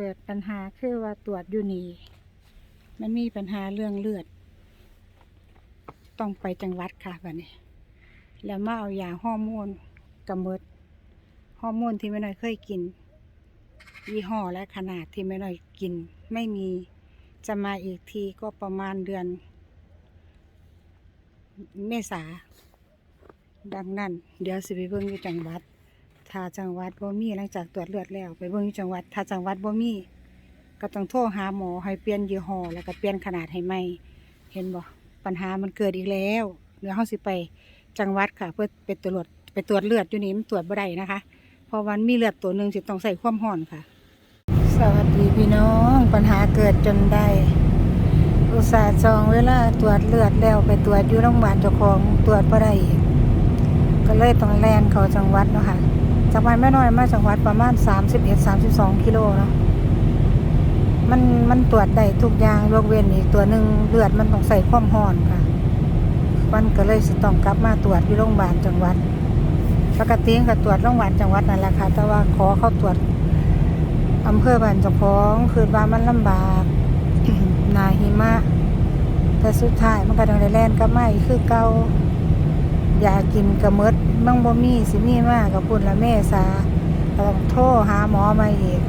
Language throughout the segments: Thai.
เปิดปัญหาคือว่าตรวจอยู่นี่มันมีปัญหาเรื่องเลือด ต้องไปจังหวัดค่ะบัดนี้ แล้วมาเอายาฮอร์โมนกำเมิดฮอร์โมนที่แม่น้อยเคยกิน ยี่ห้อและขนาดที่แม่น้อยกิน ไม่มีจะมาอีกทีก็ประมาณเดือน เมษาดังนั้น เดี๋ยวสิไปเบิ่งอยู่จังหวัด ถ้าจังหวัดบ่มีหลังจากตรวจเลือดแล้ว ไปเบิ่งจังหวัดถ้าจังหวัดบ่มีก็ต้องโทรหาหมอให้เปลี่ยนยี่ห้อแล้วก็เปลี่ยนขนาดให้ใหม่เห็นบ่ปัญหามันเกิดอีกแล้วเดี๋ยวเฮาสิไปจังหวัดค่ะ เพื่อไปตรวจไปตรวจเลือดอยู่นี่มันตรวจบ่ได้นะคะเพราะวันมีเลือดตัวหนึ่งสิต้องใส่ความร้อนค่ะ สวัสดีพี่น้องปัญหาเกิดจนได้อุตส่าห์จองเวลาตรวจเลือดแล้วไปตรวจอยู่โรงพยาบาลเจ้าของตรวจบ่ได้ก็เลยต้องแล่นเข้าจังหวัดเนาะค่ะ จากบ้านแม่น้อยมาจังหวัดประมาณ31 32กิโลเนาะมันมันตรวจได้ทุกอย่างยกเว้นอีกตัวหนึ่งเลือดมันต้องใส่ความร้อนค่ะมันก็เลยสิต้องกลับมาตรวจอยู่โรงพยาบาลจังหวัดปกติก็ตรวจโรงพยาบาลจังหวัดนั่นแหละค่ะ แต่ว่าขอเข้าตรวจอำเภอบ้านเจ้าของคือว่ามันลำบากนาหิมะ แต่สุดท้ายมันก็ต้องได้แล่นกลับมาอีกคือเกาอยากกินกระมด มังบ่มีสิมีมากกับปุ่นละเมษาก็ต้องโทรหาหมอมาอีก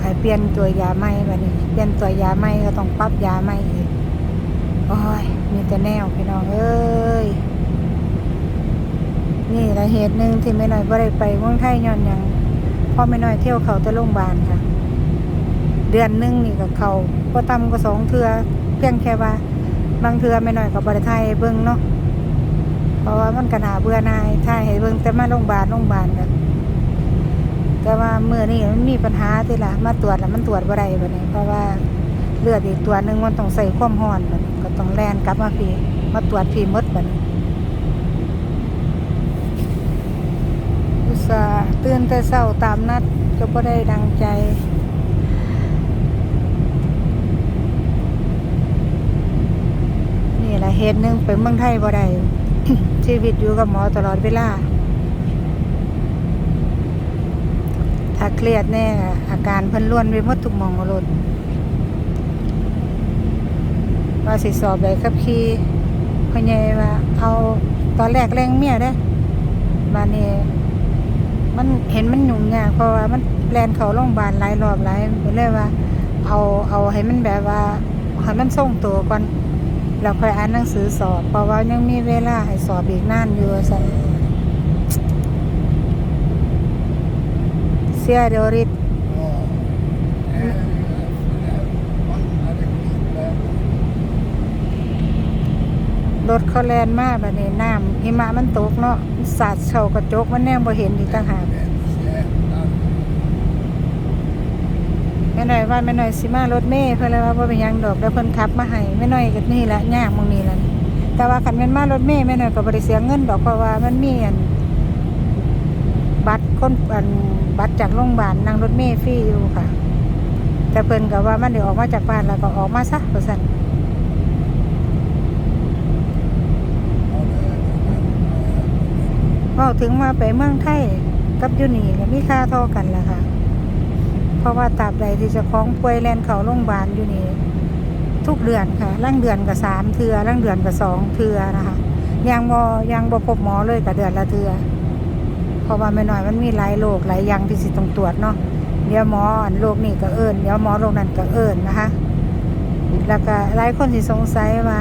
ให้เปลี่ยนตัวยาใหม่บัดนี้ เปลี่ยนตัวยาใหม่ก็ต้องปรับยาใหม่อีกโอ้ยมีแต่แนวพี่น้องเอ้ยนี่ละเหตุหนึ่งที่แม่น้อยบ่ได้ไปเมืองไทยย้อนหยังเพ่อแม่น้อยเที่ยวเขาแต่โรงพยาบาลค่ะ เดือนหนึงนี่ก็เขาก็ต่ำก็สองเทือเพียงแค่ว่า บางเทือแม่น้อยก็บ่ได้ถ่ายเบิ่งเนาะ ราะว่ามันก็น่าเบื่อหน่ายถ่ายให้เบิ่งแต่มาโรงพยาบาลโรงพยาบาลก็แต่ว่าเมื้อนี้มันมีปัญหาที่ล่ะมาตรวจแล้วมันตรวจบ่ได้บัดนี้ เพราะว่าเลือดอีกตัวหนึ่งมันต้องใส่ความร้อนบัดนี้ก็ต้องแล่นกลับมาพีมาตรวจพีมดบัดนี้อุตส่าห์ตื่นแต่เช้าตามนัดก็บ่ได้ดังใจนี่แหละเหตุหนึ่งไปเมืองไทยบ่ได้ ชีวิตอยู่กับหมอตลอดเวลา ถ้าเครียดแน่อาการเพิ่นล้วนไปหมดทุกหมองรถว่าสิสอบได้ขับขี่พ่อใหญ่ว่า เอาตอนแรกแรงเมียเด้บานนี้มันเห็นมันหยุ่งยากเพราะว่ามันแลนเขาโรงพยาบาลหลายรอบหลายก็เลยว่า เอาเอาให้มันแบบว่าให้มันส่งตัวก่อน เราค่อยอ่านหนังสือสอบ เพราะว่ายังมีเวลาให้สอบอีกนานอยู่สันเสียเดริดรถเขาแลนมากแบบนี้น้ำหิมะมันตกเนาะสาดเฉากระจกมันแนมบ่เห็นอีกต่างหาก แม่หน่อยว่าแม่หน่อยสิมารถเมย์เพิ่นเลยว่าบ่เป็นยังดอกแล้วเพิ่นขับมาให้แม่หน่อยก็นี่แหละยากมองนี้แหละแต่ว่าคันแม่นมารถเมย์แม่หน่อยก็บ่ได้เสียเงินดอกเพราะว่ามันมีอันบัตรคนอันบัตรจากโรงพยาบาลนั่งรถเมย์ฟรีอยู่ค่ะ แต่เพิ่นก็ว่ามันได้ออกมาจากบ้านแล้วก็ออกมาซะว่าซั่นเว้าถึงว่าไปเมืองไทยกับยูนีก็มีค่าเท่ากันละค่ะ เพราะว่าตราบใดที่จะคล้องป่วยแลนเขาโรงพยาบาลอยู่นี่ทุกเดือนค่ะร่างเดือนกับสามเทือร่างเดือนกับสองเทือนะคะยังบยังบ่พบหมอเลยกับเดือนละเทือเพราะว่าไม่น้อยมันมีหลายโรคหลายอย่างที่สิต้องตรวจเนาะเดี๋ยวหมออันโรคนี้ก็เอิญเดี๋ยวหมอโรคนั้นก็เอิญนะคะ แล้วก็หลายคนสิสงสัยว่า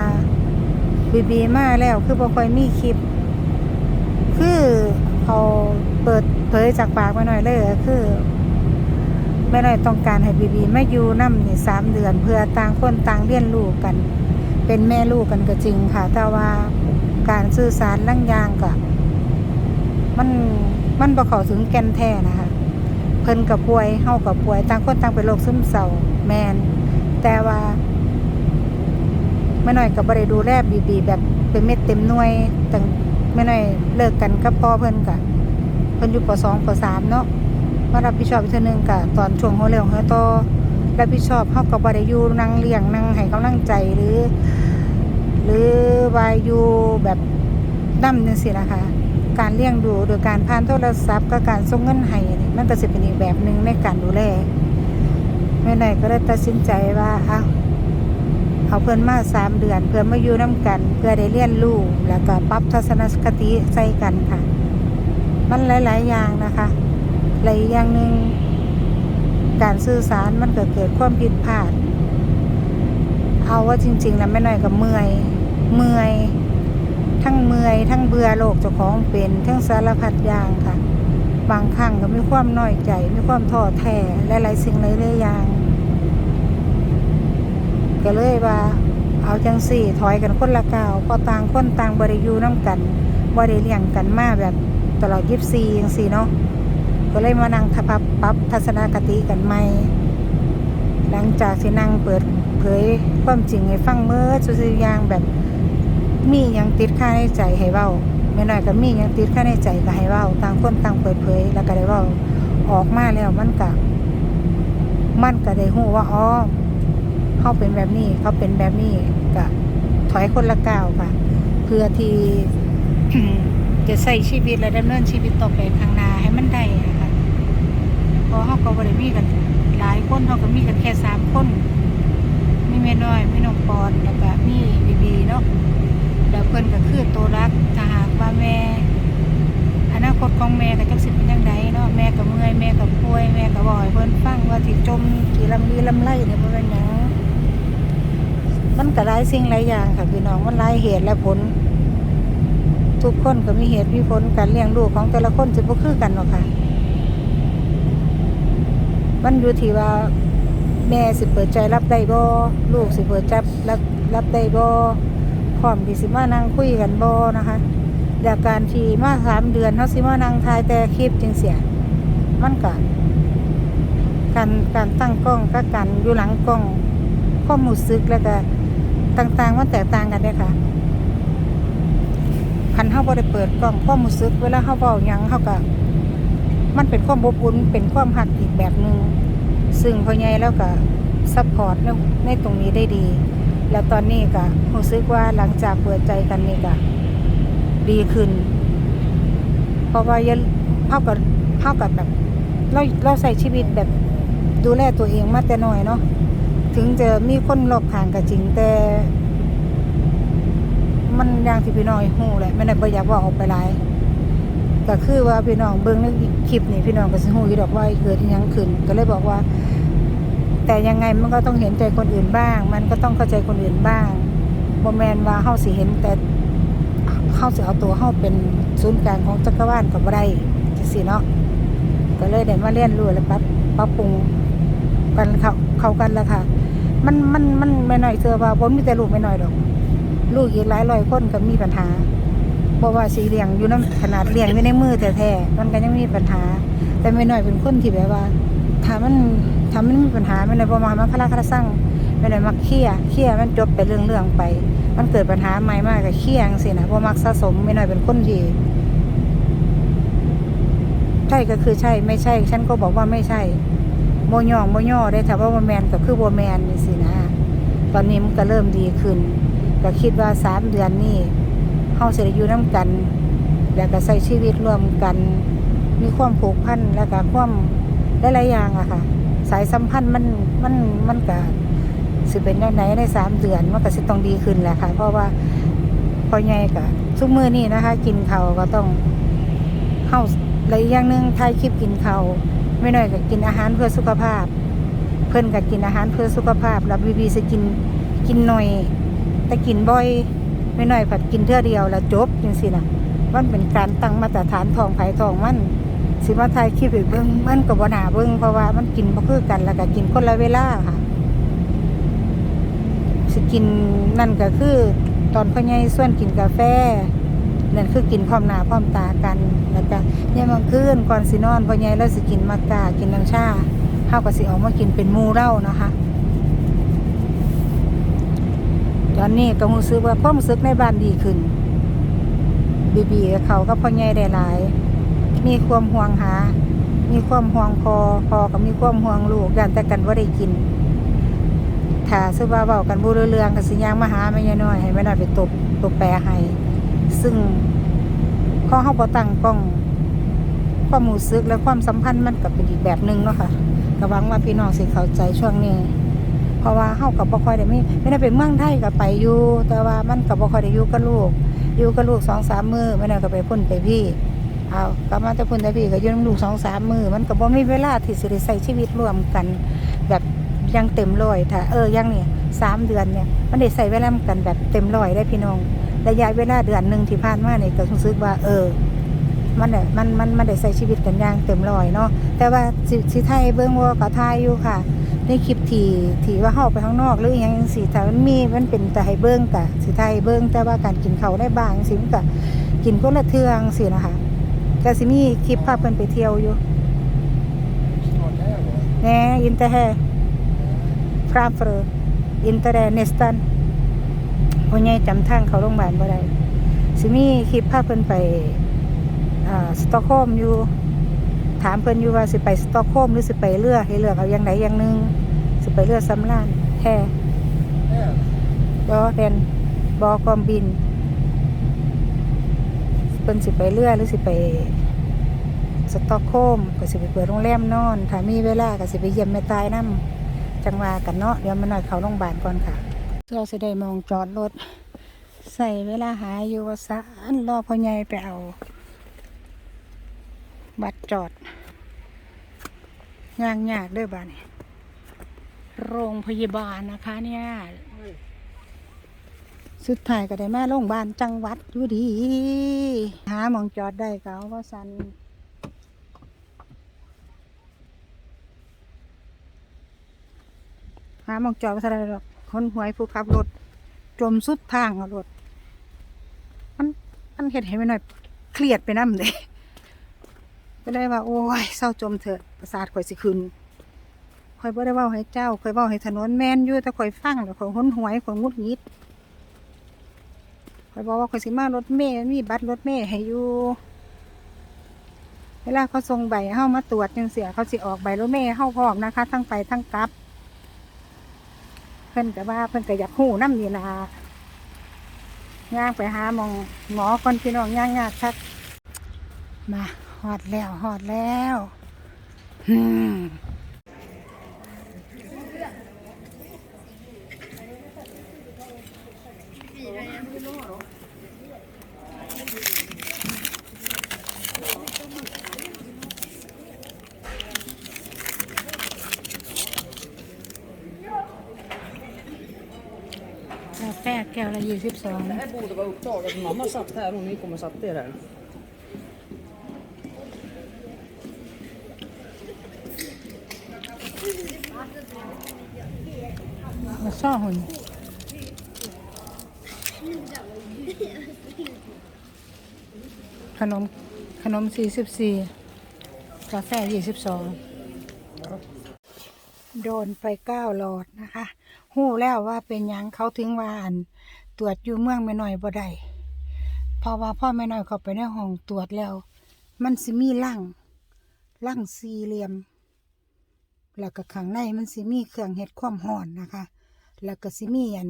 บีบีมาแล้วคือบ่ค่อยมีคลิป คือเอาเปิดเผยจากปากมาหน่อยเลยคือ แม่น้ต้องการให้บีบีมาอยู่น้ำนี่สามเดือน เพื่อต่างคนต่างเรียนรู้กัน เป็นแม่ลูกกันก็จริงค่ะ แต่ว่าการสื่อสารลั่งยางกับมันมันบ่เข้าถึงแก่นแท้นะคะ เพิ่นกับป่วยเฮากับป่วยต่างคนต่างเป็นโรคซึมเศร้าแมน แต่ว่าแม่น้อยก็บ่ได้ดูแลบีบีแบบเป็นเม็ดเต็มหน่วยแตั้งแม่น้อยเลิกกันกับพ่อเพิ่นกะเพิ่นอยู่ป .2 ป .3 เนาะ มารับผิดชอบอีกเทื่อนึงกะตอนช่วงหัวเร็วหัวโตรับผิดชอบเฮาก็บ่ได้อยู่นั่งเลี้ยงนั่งให้กำลังใจหรือ หรือวาอยู่แบบนํจังซี่นะคะ การเลี้ยงดูโดยการผ่านโทรศัพท์กับการส่งเงินให้นี่มันก็สิเป็นอีกแบบหนึ่งในการดูแลแม่หน่ก็เลยตัดสินใจว่าเอาเอาเพื่อนมาสามเดือน เพื่อนมาอยู่น้กัน เพื่อได้เรียนรู้แล้วก็ปรับทัศนคติใส่กันค่ะ มันหลาย ๆ อย่างนะคะ หลายอย่างหนึ่งการสื่อสารมันเก็เกิดความผิดพลาด เอาว่าจริงๆแล้วแม่น้อยกับเมื่อย เมื่อย ทั้งเมื่อย ทั้งเบื่อโลกเจ้าของเป็น ทั้งสารพัดอย่างค่ะ บางครั้งก็มีความน้อยใจ มีความท้อแท้หลายๆสิ่งหลายๆอย่าง ก็เลยว่าเอาจังสี่ถอยกันคนละก้าวพอต่างคนต่างบริยูน้ำกันบริเลี้ยงกันมาแบบตลอดยิบซีอย่างสี่เนาะ ก็เลยมานั่งทับปรับทัศนคติกันใหม่ หลังจากที่นั่งเปิดเผยความจริงให้ฟังเมื่อสุดๆอย่างแบบมียังติดค่าในใจให้เว้าไม่น้อยก็มียังติดค่าในใจก็ให้เว้าต่างคนต่างเปิดเผยแล้วก็ได้เว้าออกมาแล้วมันก็มันก็ได้ฮู้ว่าอ๋อเขาเป็นแบบนี้ เขาเป็นแบบนี้ก็ถอยคนละก้าวค่ะ เพื่อที่จะใส่ชีวิตและดำเนินชีวิตต่อไปข้างหน้าให้มันได้ อะเราเขาก็บ่ได้มีกันหลายคนเขาก็มีกันแค่สามคน มีแม่น้อยมีน้องปอนแล้วก็มีบีบีเนาะแล้วเพิ่นก็คือตัวรักถ้าหากว่าแม่อนาคตของแม่ก็จักสิเป็นจังไดเนาะแม่ก็เมื่อยแม่ก็ป่วยแม่ก็บ่ให้เพิ่นฟังว่าที่จมที่ลำลีลำไรเนี่ยบ่เป็นหยังมันก็หลายสิ่งหลายอย่างค่ะพี่น้องมันหลายเหตุและผล ทุกคนก็มีเหตุมีผลการเลี้ยงลูกของแต่ละคนสิบ่คือกันหรอกค่ะ มันอยู่ที่ว่าแม่สิเปิดใจรับได้บ่ลูกสิเปิดใจรับรับได้บ่พร้อมที่สิมานั่งคุยกันบ่นะคะจากการที่มาสามเดือนเขาสิมานั่งทายแต่คลิปจังเสียมันก็การการตั้งกล้องกับการอยู่หลังกล้องความรู้สึกแล้วก็ต่างๆมันแตกต่างกันเด้อค่ะคันเฮาบ่ได้เปิดกล้องความรู้สึกเวลาเฮาเว้าหยังเฮาก็ มันเป็นความอบอุ่นเป็นความหักอีกแบบหนึงซึ่งพ่อใหญ่แล้วก็ซัพพอร์ตในในตรงนี้ได้ดี แล้วตอนนี้ก็รู้สึกว่าหลังจากเปิดใจกันนี่ก็ดีขึ้น เพราะว่ายันเท่ากับเท่ากับแบบเราเราใส่ชีวิตแบบดูแลตัวเองมาแต่น้อยเนาะถึงจะมีคนรอบข้างก็จริงแต่ มันอย่างที่พี่น้องหูแหละไม่ได้บ่อยากว่าออกไปหลาย ก็คือว่าพี่น้องเบิ่งในคลิปนี่พี่น้องก็สิฮู้อยู่ดอกว่าเกิดอิหยังขึ้น ก็เลยบอกว่า แต่ยังไงมันก็ต้องเห็นใจคนอื่นบ้าง มันก็ต้องเข้าใจคนอื่นบ้างบ่แมนว่าเฮาสิเห็นแต่เฮาสิเอาตัวเฮาเป็นศูนย์กลางของจักรวาลก็บ่ได้จังซี่เนาะก็เลยได้มาเรียนรู้และปรับปรับปรุงกันเข้าเข้ากันแล้วค่ะ มันมันมันไม่น้อยเชื่อว่าบ่มีแต่ลูกไม่น้อยดอก ลูกอีกหลายร้อยคนก็มีปัญหา เพราะว่าสีเหลียงอยู่น้ำขนาดเหลียงอยู่ในมือแท้ๆมันก็ยังมีปัญหา แต่ไม่หน้อยเป็นคนที่แบบว่าถ้ามันถ้ามันมีปัญหาไม่น้อยประมามันคลาคลาสั่งไม่หน้อยมักเคลียเคลียมันจบไปเรื่องๆไป มันเกิดปัญหาใหม่มากก็เคลียงสินะเพราะมักสะสมไม่หน้อยเป็นคนที่ใช่ก็คือใช่ไม่ใช่ ฉันก็บอกว่าไม่ใช่โมยองโมย่อได้ถ้าว่าโมแมนก็คือโมแมนนี่สินะ ตอนนี้มันก็เริ่มดีขึ้น ก็คิดว่าสามเดือนนี่ เฮาสิได้อยู่น้ำกัน แล้วก็ใช้ชีวิตร่วมกัน มีความผูกพันแล้วก็ความหลายๆอย่างอะค่ะ สายสัมพันธ์มันมันมันก็สิเป็นยังไงในสามเดือนมันก็สิต้องดีขึ้นแหละค่ะ เพราะว่าพอใหญ่ก็ทุกมื้อนี่นะคะ กินข้าวก็ต้องเฮาและอีกอย่างหนึ่งถ่ายคลิปกินข้าวไม่น้อยก็กินอาหารเพื่อสุขภาพ เพิ่นก็กินอาหารเพื่อสุขภาพ แล้วบีบีสิกินกินหน่อย แต่กินบ่อย ไม่น้อยผัดกินเท่อเดียวแล้วจบจังซี่น่ะมันเป็นการตั้งมาตรฐานทองไผ่ทองมันสิมาถ่ายคลิปให้เบิ่งมันก็บ่น่าเบิ่งเพราะว่ามันกินบ่คือกันแล้วก็กินคนละเวลาค่ะ สิกินนั่นก็คือ ตอนพ่อใหญ่ส่วนกินกาแฟนั่นคือกินพร้อมหน้าพร้อมตากันแล้วก็ยามกลางคืนก่อนสินอนพ่อใหญ่แล้วสิกินมักากินน้ำชาเฮาก็สิออกมากินเป็นมู่เรานะคะ ตอนนี้ก็รู้สึกว่าความรู้สึกในบ้านดีขึ้น บีบีเขาก็พ่อใหญ่ได้หลาย มีความห่วงหา มีความห่วงพอพอก็มีความห่วงลูกย่านแต่กันว่าได้กินถ้าซื้อว่าเบากันบูเรื่องกับสิยางมาหาไม่ยน้อยให้แม่น้อยไปตบตบแปรให้ ซึ่งพอเขาบ่ตั้งกล้องความรู้สึกและความสัมพันธ์มันก็เป็นอีกแบบหนึ่งเนาะค่ะก็หวังว่าพี่น้องสิเข้าใจช่วงนี้ ราะว่าเฮากับบ่ค่อยได้มีไม่ได้เป็นเมืองไทยก็ไปอยู่ แต่ว่ามันก็บ่ค่อยได้อยู่กับลูก อยู่กับลูก2-3มื้อไม่ได้ก็ไปพุ่นไปพี่เอากลับมาแต่พุ่นแต่พี่ก็อยู่นลูก2-3มื้อมันก็บ่มีเวลาที่สิได้ใช้ชีวิตร่วมกัน แบบยังเต็มร้อยถ้าเอออยังนี่สามเดือนเนี่ยมันได้ใส่เวลากันแบบเต็มร้อยได้พี่น้องระยะเวลาเดือนหนึ่งที่ผ่านมาเนี่ยก็รู้สึกว่าเออ มันได้มันมันมันได้ใส่ชีวิตกันอย่างเต็มร้อยเนาะแต่ว่าสิสิไทยเบิ้งว่าก็ทายอยู่ค่ะ ในคลิปที่ที่ว่าเฮาไปข้างนอกหรืออหยังจังซี่ถ้ามันมีมันเป็นแต่ให้เบิ้งกะสิไทยเบิ้งแต่ว่าการกินเขาวได้บางสิมันก็กินคนละเทืองสินะคะแต่สิมีคลิปพาเพิ่นไปเที่ยวอยู่ Snart här va? แหน่อินเตอร์แฮฟรามเฟอร์อินเตอร์แเนสตันพ่อใหญ่จำทางเขาโรงพยาบาลบ่ได้สิมีคลิปพาเพิ่นไปอ่า สตอกโฮล์มอยู่ ถามเพิ่นอยู่ว่าสิไปสตอกโฮล์มหรือสิไปเรือให้เลือกเอาอย่างใดอย่างหนึ่งสิไปเรือสำราญแฮ่ Här? บอเดนบอกอมบินเพิ่นสิไปเรือหรือสิไปสตอกโฮล์มก็สิไปเปิดโรงแรมนอน ถ้ามีเวลาก็สิไปเยี่ยมแม่ตายนํจังว่ากันเนาะเดี๋ยวมันหน่อยเขาโรงพยาบาลก่อนค่ะเราสิได้มองจอดรถใส่เวลาหาอยู่ว่าซะอันรอพ่อใหญ่ไปเอา บัตรจอดย่างยากด้วยบ้านี่โรงพยาบาลนะคะ เนี่ย สุดท้ายก็ได้มาโรงพยาบาลจังหวัดอยู่ดี หามองจอดได้เอาว่าสันหามองจอดว่าสันได้หรอกคนหวยผู้ขับรถ จมสุดทางรถมันมันเห็นให้ไปหน่อย เครียดไปน้ำเลย ก็ได้ว่าโอ้ยเศร้าจมเถอะประสาทข่อยสิคืนข่อยบ่ได้เว่าให้เจ้าข่อยเว่าให้ถนนแม่นอยู่แต่ข่อยฟังแล้วข่อยหนหวยข่อยงุดหงิดข่อยบอกว่าข่อยสิมารถเมย์มีบัตรรถเมย์ให้อยู่เวลาเขาส่งใบให้ามาตรวจจังเสียเขาสิออกใบรถเมย์ให้าพร้อมนะคะ ทั้งไปทั้งกลับ เพิ่นก็ว่าเพิ่นก็อยากฮู้นำนี่ล่ะย่างไปหาหมองหมอคนพี่น้องย่างยากคักมา ฮอดแล้วฮอดแล้วอืมกาแฟแก้วละยี่สิบสอง Det här borde vara upptaget. Mamma satt här och ni kommer och satte er här. มาซ่อหุ่นขนม ขนมสี่สิบสี่กาแฟยี่สิบสองโดนไปเก้าหลอดนะคะ หู้แล้วว่าเป็นยังเขาถึงว่าอันตรวจอยู่เมืองไม่น้อยบ่ได้เพราะว่าพ่อแม่น้อยเขาไปในห้องตรวจแล้ว มันสิมีร่างร่างสี่เหลี่ยม แล้วก็ข้างในมันสิมีเครื่องเฮ็ดความร้อนนะคะ แล้วก็สิมีอัน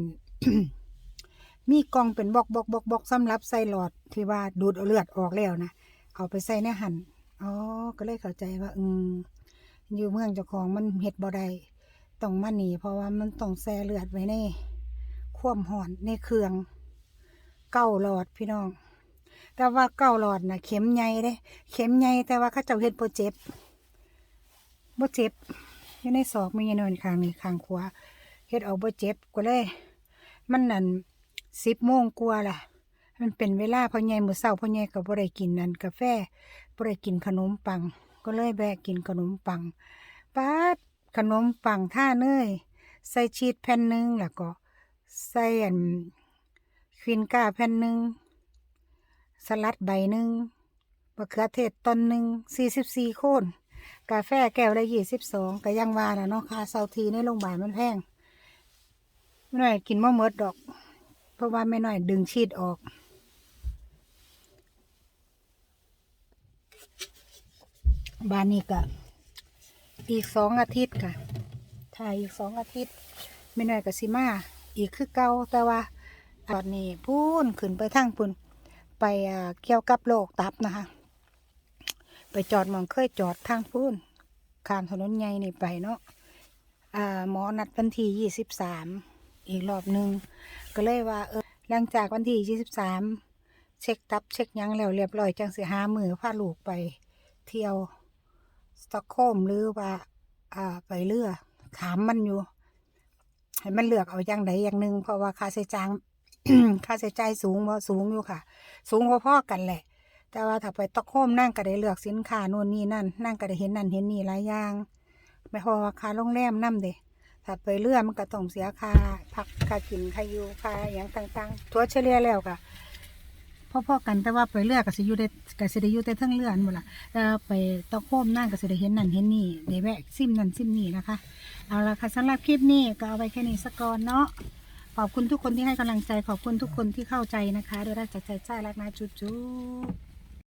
มีกล่องเป็นบล็อกบล็อกบล็อกบล็อกสำหรับใส่หลอดที่ว่าดูดเอาเลือดออกแล้วนะเอาไปใส่ในหันอ๋อก็เลยเข้าใจว่า อืมอยู่เมืองเจ้าของมันเฮ็ดบ่ได้ต้องมาหนีเพราะว่ามันต้องแซ่เลือดไว้ในความร้อนในเครื่องเก้าหลอดพี่น้อง แต่ว่าเก้าหลอดนะเข็มใหญ่เด้ เข็มใหญ่แต่ว่าเขาเจ้าเฮ็ดบ่เจ็บบ่เจ็บ อยู่ในศอกมีเนินข้างนี้ข้างขวาเฮ็ดเอาบ่เจ็บก็เลย มันนั่นสิบโมงกว่าล่ะ มันเป็นเวลาพ่อใหญ่มื้อเช้าพ่อใหญ่ก็บ่ได้กินนั่นกาแฟบ่ได้กินขนมปัง ก็เลยแบกกินขนมปังป๊าดขนมปังท่าเนยใส่ชีสแผ่นหนึงแล้วก็ใส่อันควินก้าแผ่นหนึงสลัดใบหนึ่งมะเขือเทศต้นหนึ่ง44โคน กาแฟแก้วละ22ก็ยังว่าน่ะเนาะค่าเซาทีในโรงพยาบาลมันแพงไม่น้อยกินมะเมิดดอก เพราะว่าไม่น้อยดึงชีดออกบานนี้ก็อีกสองอาทิตย์ค่ะถ่ายอีกสองอาทิตย์ไม่น้อยกับซิมาอีกคือเก่าแต่ว่าตอนนี้พูนขึ้นไปทางพูนไปอ่าเกี่ยวกับโรคตับนะคะ ไปจอดมองเคยจอดทางพูนข้ามถนนใหญ่นี่ไปเนาะอ่าหมอนัดวันที่ยี่สิบสามอีกรอบหนึ่งก็เลยว่าเออหลังจากวันที่ยี่สิบสามเช็คตับเช็คยังแล้วเรียบร้อยจังสิหามือพาลูกไปเที่ยวสตอกโฮมหรือว่าอ่าไปเรือถามมันอยู่ ให้มันเลือกเอาอย่างใดอย่างหนึ่งเพราะว่าค่าใช้จ่ายค่าใช้จ่ายสูงบ่สูงอยู่ค่ะ สูงพอๆกันแหละ แต่ว่าถ้าไปตอกโฮมนั่งก็ได้เลือกสินค้าโน่นนี่นั่นนั่งก็ได้เห็นนั่นเห็นนี่หลายอย่างไม่พอว่าค่าโรงแรมนํเด้ถ้าไปเรือมันก็ต้องเสียค่าพักค่ากินค่าอยู่ค่าอย่างต่างๆ ทั่วเฉลี่ยแล้วก็พ่อๆกันแต่ว่าไปเรือก็สิอยู่ได้ก็สิได้อยู่แต่ทั้งเรือนั่นหมดละแต่ไปตอกโฮมนั่งก็สิได้เห็นนั่นเห็นนี่ได้แวะซิมนั่นซิมนี่นะคะ เอาละค่ะสำหรับคลิปนี้ก็เอาไว้แค่นี้สักก่อนเนาะขอบคุณทุกคนที่ให้กำลังใจขอบคุณทุกคนที่เข้าใจนะคะโดยรักจากใจใจรักนะจุ๊บ